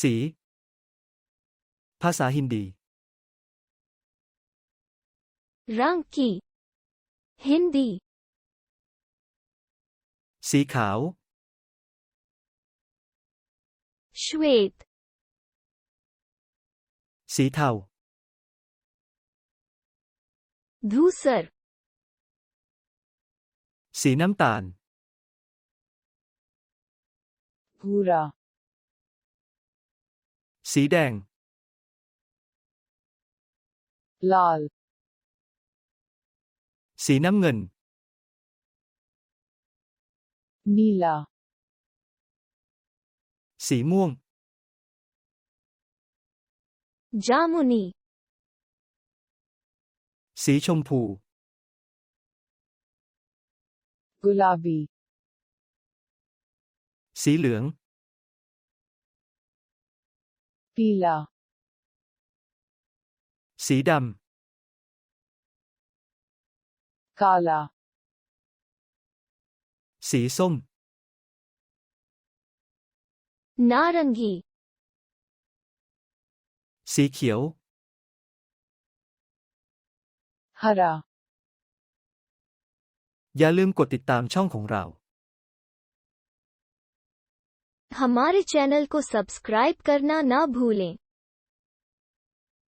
สี ภาษาฮินดี रंग की हिंदी สีขาว श्वेत สีเทา धूसर สีน้ำตาล भूरा สีแดง लाल สีน้ำเงิน नीला สีม่วง जामुनी สีชมพู गुलाबी สีเหลือง पीला สีด काला ำ สีส้ม नारंगी สีเขียว हरा อย่าลืมกดติดตามช่องของเรา हमारे चैनल को सब्सक्राइब करना ना भूलें।